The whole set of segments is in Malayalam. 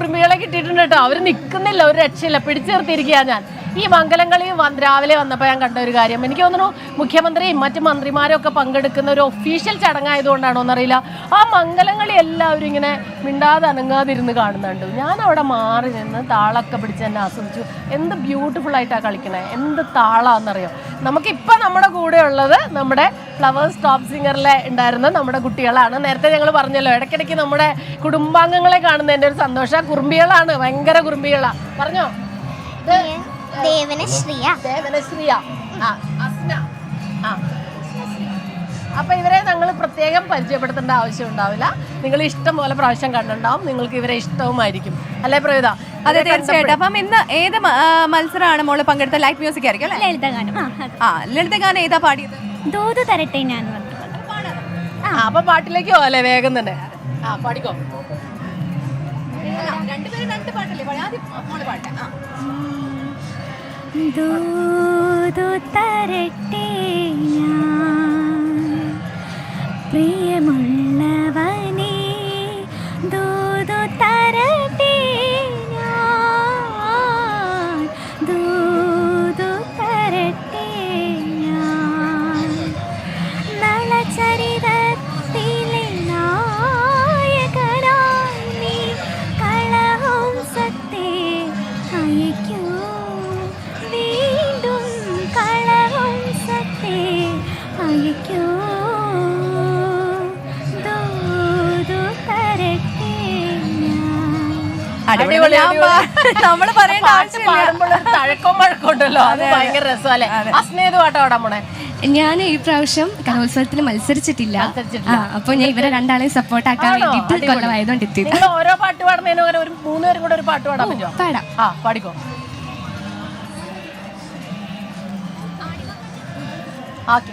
കുറുമ്പികളെ കിട്ടിയിട്ടുണ്ട് കേട്ടോ. അവർ നിൽക്കുന്നില്ല ഒരു രക്ഷയില്ല. പിടിച്ചു നിർത്തിയിരിക്കുക ഞാൻ. ഈ വന്ന് രാവിലെ വന്നപ്പോൾ ഞാൻ കണ്ട ഒരു കാര്യം. എനിക്ക് തോന്നുന്നു മുഖ്യമന്ത്രിയും മറ്റു മന്ത്രിമാരും ഒക്കെ പങ്കെടുക്കുന്ന ഒരു ഒഫീഷ്യൽ ചടങ്ങായതുകൊണ്ടാണോ എന്നറിയില്ല. ആ മംഗലങ്ങളി എല്ലാവരും ഇങ്ങനെ മിണ്ടാതെ അനങ്ങാതിരുന്ന് കാണുന്നുണ്ട്. ഞാൻ അവിടെ മാറി നിന്ന് താളൊക്കെ പിടിച്ച് തന്നെ ആസ്വദിച്ചു. എന്ത് ബ്യൂട്ടിഫുൾ ആയിട്ടാണ് കളിക്കണേ? എന്ത് താളാന്നറിയോ? നമുക്കിപ്പോൾ നമ്മുടെ കൂടെ ഉള്ളത് നമ്മുടെ ഫ്ലവേഴ്സ് ടോപ്പ് സിംഗറിലെ ഉണ്ടായിരുന്ന നമ്മുടെ കുട്ടികളാണ്. നേരത്തെ ഞങ്ങൾ പറഞ്ഞല്ലോ ഇടയ്ക്കിടയ്ക്ക് നമ്മുടെ കുടുംബാംഗങ്ങളെ കാണുന്നതിന്റെ ഒരു സന്തോഷം കുറുമ്പികളാണ്. ഭയങ്കര കുറുമ്പികളാണ് പറഞ്ഞോ? ഇത് ദേവന ശ്രീയ ദേവനശ്രീയ. ആ അസ്ന. ആ. അപ്പൊ ഇവരെ ഞങ്ങൾ പ്രത്യേകം പരിചയപ്പെടുത്തേണ്ട ആവശ്യം ഉണ്ടാവില്ല. നിങ്ങൾ ഇഷ്ടം പോലെ പ്രാവശ്യം കണ്ടുണ്ടാവും നിങ്ങൾക്ക് ഇവരെ ഇഷ്ടവുമായിരിക്കും. അല്ലേ പ്രവിത അതെ തീർച്ചയായിട്ടും. അപ്പം ഇന്ന് ഏത് മത്സരമാണ് മോൾ പങ്കെടുത്ത? ലൈറ്റ് മ്യൂസിക് ആയിരിക്കും അല്ലേ? ലളിതഗാനം. ആ ലളിതഗാനം ഏതാ പാടിയത്? ദൂത് തരട്ടെ ഞാൻ ആ അപ്പൊ പാട്ടിലേക്ക് പോവല്ലേ വേഗം തന്നെ. ആ പാടിക്കോ. രണ്ടുപേരും രണ്ട് പാട്ടല്ലേ? പാടി. ആദ്യം മോൾ പാട്ടെ. ആ. ദൂതു തരട്ടെ അടിപൊളി നമ്മൾ പറയേണ്ട ആവശ്യമില്ല. പാടുമ്പോൾ ഒരു തഴക്കം വഴക്കമുണ്ടല്ലോ അത് ഭയങ്കര രസമല്ലേ? അസ്നേത് പാട്ടാ പാടാൻ ഞാൻ ഈ പ്രാവശ്യം കലോത്സവത്തിൽ മത്സരിച്ചിട്ടില്ല. അപ്പൊ ഞാൻ ഇവരെ രണ്ടാളെ സപ്പോർട്ട് ആക്കാൻ വേണ്ടിട്ട്. കൊല്ലമായതുകൊണ്ട് എത്തിയത് ഓരോ പാട്ട് പാടുന്നതിന് പകരം ഒരു മൂന്നുപേരും കൂടെ ഒരു പാട്ട് പാടാൻ പറ്റുമോ? പാടാം. ആ പാടിക്കോ. ഓക്കെ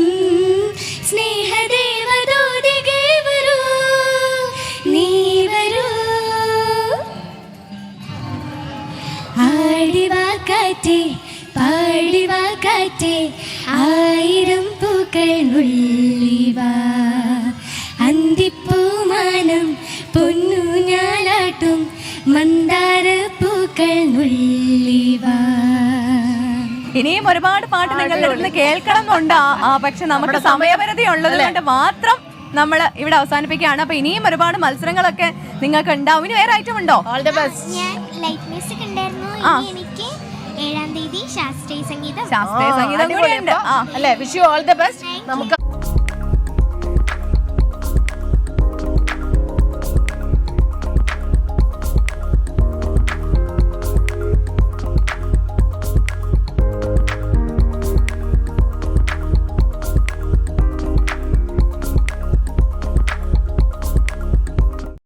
ആടിവാ കാറ്റേ പാടിവാ കാറ്റേ ആയിരം പൂക്കൾ ഉള്ളിവാ. അന്തിപ്പൂമാനം പൊന്നു ഞാലാട്ടും മന്ദാര പൂക്കൾ ഉള്ളിവാ. ഇനിയും ഒരുപാട് പാട്ട് നിങ്ങളുടെ അടുത്ത് കേൾക്കണം എന്നുണ്ട് പക്ഷെ നമ്മുടെ സമയപരിധി ഉള്ളത് കൊണ്ട് മാത്രം നമ്മൾ ഇവിടെ അവസാനിപ്പിക്കുകയാണ്. അപ്പൊ ഇനിയും ഒരുപാട് മത്സരങ്ങളൊക്കെ നിങ്ങൾക്ക് ഉണ്ടാവും ഇനി വേറെ ഐറ്റം ഉണ്ടോ? All the best light music ഉണ്ടായിരുന്നു. ഇനി എനിക്ക് ഏഴാം തീയതി ശാസ്ത്രീയ സംഗീതം. ശാസ്ത്രീയ സംഗീതം കൂടെ ആ. അല്ലേ? Wish you all the best നമുക്ക്